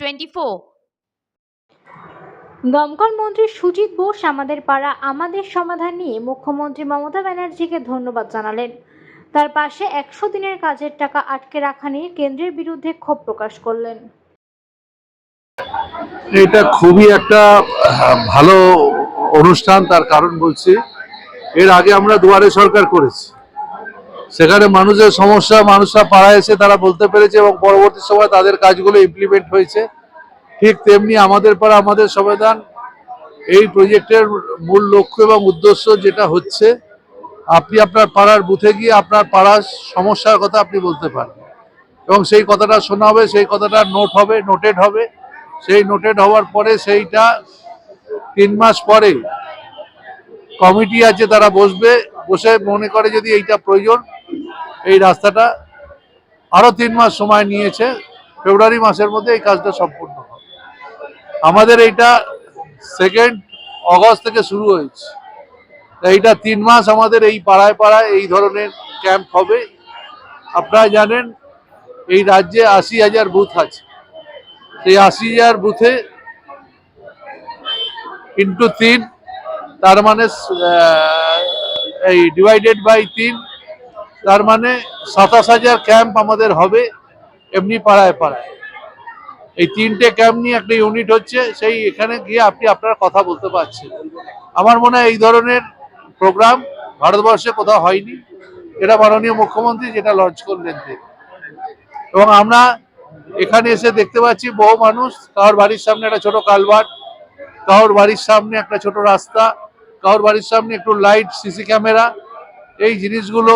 Twenty four দমকল মন্ত্রী সুজিত বোস আমাদের পাড়া আমাদের সমাধান নিয়ে মুখ্যমন্ত্রী মমতা ব্যানার্জিকে ধন্যবাদ জানালেন। তার পাশে একশো দিনের কাজের টাকা আটকে রাখা নিয়ে কেন্দ্রের বিরুদ্ধে ক্ষোভ প্রকাশ করলেন। এটা খুবই একটা ভালো অনুষ্ঠান তার কারণ বলছি এর আগে আমরা দুয়ারে সরকার করেছি। সেখানে মানুষের সমস্যা মানুষরা পাড়ায় এসে তারা বলতে পেরেছে এবং পরবর্তী সময় তাদের কাজগুলো ইমপ্লিমেন্ট হয়েছে। ঠিক তেমনি আমাদের পাড়া আমাদের সমাধান। এই প্রজেক্টের মূল লক্ষ্য এবং উদ্দেশ্য যেটা হচ্ছে, আপনি আপনার পাড়ার বুথে গিয়ে আপনার পাড়ার সমস্যার কথা আপনি বলতে পারবেন এবং সেই কথাটা শোনা হবে, সেই কথাটা নোট হবে, নোটেড হবে। সেই নোটেড হওয়ার পরে সেইটা তিন মাস পরে কমিটি আছে তারা বসবে, বসে মনে করে যদি এইটা প্রয়োজন, এই রাস্তাটা আরও তিন মাস সময় নিয়েছে। ফেব্রুয়ারি মাসের মধ্যে এই কাজটা সম্পূর্ণ হবে। আমাদের এইটা সেকেন্ড অগস্ট থেকে শুরু হয়েছে। এইটা তিন মাস আমাদের এই পাড়ায় পাড়ায় এই ধরনের ক্যাম্প হবে। আপনারা জানেন, এই রাজ্যে আশি হাজার বুথ আছে। সেই আশি হাজার বুথে ইন্টু তিন, তার মানে এই ডিভাইডেড বাই তিন, তার মানে সাতাশ হাজার ক্যাম্প আমাদের হবে এমনি পাড়ায় পাড়ায়। এই তিনটে ক্যাম্প নিয়ে একটা ইউনিট হচ্ছে, সেই এখানে গিয়ে আপনি আপনার কথা বলতে পারছেন। আমার মনে হয় এই ধরনের প্রোগ্রাম ভারতবর্ষে কোথাও হয়নি। এটা মাননীয় মুখ্যমন্ত্রী যেটা লঞ্চ করলেন। এবং আমরা এখানে এসে দেখতে পাচ্ছি বহু মানুষ, কারোর বাড়ির সামনে একটা ছোট কালভার্ট, কারোর বাড়ির সামনে একটা ছোট রাস্তা, কারোর বাড়ির সামনে একটু লাইট সিসি ক্যামেরা এই জিনিসগুলো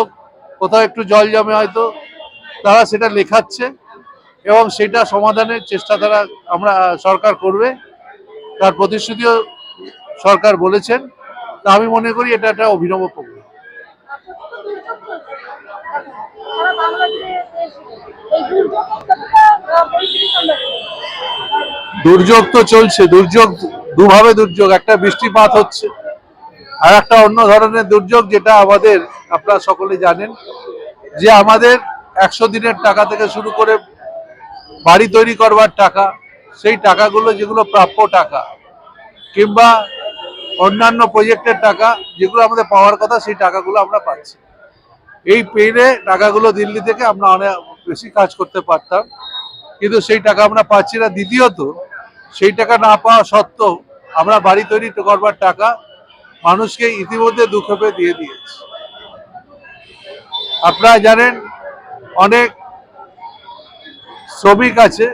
কোথাও একটু জল জমে হয়তো, তারা সেটা লেখাচ্ছে। এবং সেটা সমাধানের চেষ্টা তারা আমরা, সরকার করবে। তার প্রতিশ্রুতিও সরকার বলেছেন। তা আমি মনে করি এটা একটা অভিনব সামলাচ্ছে দুর্যোগ তো চলছে, দুর্যোগ, দুভাবে দুর্যোগ, একটা বৃষ্টিপাত হচ্ছে। আর একটা অন্য ধরনের দুর্যোগ যেটা আমাদের, আপনারা সকলে জানেন, যে আমাদের একশো দিনের টাকা থেকে শুরু করে বাড়ি তৈরি করবার টাকা, সেই টাকাগুলো যেগুলো প্রাপ্য টাকা, কিংবা অন্যান্য প্রজেক্টের টাকা যেগুলো আমাদের পাওয়ার কথা, সেই টাকাগুলো আমরা পাচ্ছি। এই পেরে টাকাগুলো দিল্লি থেকে আমরা অনেক বেশি কাজ করতে পারতাম, কিন্তু সেই টাকা আমরা পাচ্ছি না। দ্বিতীয়ত, সেই টাকা না পাওয়া সত্ত্বেও আমরা বাড়ি তৈরি করবার টাকা মানুষকে ইতিমধ্যে দুঃখে দিয়ে দিয়েছি। আপনারা জানেন, অনেক শ্রমিক আছে,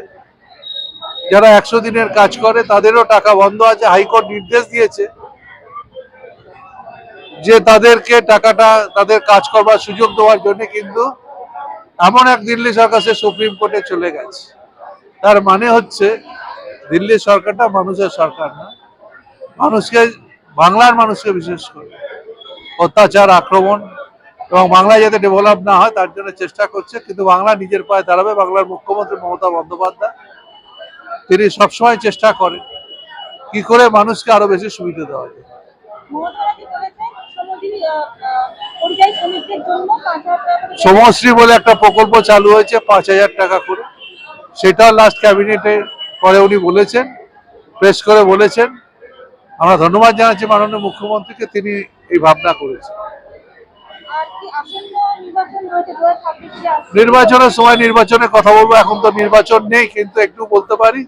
যারা একশো দিনের কাজ করে, তাদেরও টাকা বন্ধ আছে, হাইকোর্ট নির্দেশ দিয়েছে যে তাদেরকে টাকাটা, তাদের কাজ করবার সুযোগ দেওয়ার জন্য কিন্তু এমন এক দিল্লি সরকার সে সুপ্রিম কোর্টে চলে গেছে। তার মানে হচ্ছে, দিল্লি সরকারটা মানুষের সরকার না, মানুষকে, বাংলার মানুষকে বিশেষ করে অত্যাচার, আক্রমণ এবং বাংলায় যাতে ডেভেলপ না হয়, তার জন্য চেষ্টা করছে, কিন্তু বাংলা নিজের পায়ে দাঁড়াবে, বাংলার মুখ্যমন্ত্রী মমতা বন্দ্যোপাধ্যায়। তিনি সবসময় চেষ্টা করেন কি করে মানুষকে আরও বেশি সুবিধা দেওয়া যায়। সমশ্রী বলে একটা প্রকল্প চালু হয়েছে, পাঁচ হাজার টাকা করে। সেটাও লাস্ট ক্যাবিনেটে পরে উনি বলেছেন প্রেস করে বলেছেন। আমরা ধন্যবাদ জানাচ্ছি মাননীয় মুখ্যমন্ত্রীকে, তিনি এই ভাবনা করেছেন। নির্বাচনের সময় নির্বাচনের কথা বলব, এখন তো নির্বাচন নেই, কিন্তু একটু বলতে পারি,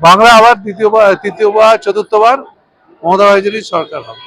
বাংলা আবার দ্বিতীয়বার, তৃতীয়বার, চতুর্থবার মমতা ব্যানার্জির সরকার হবে।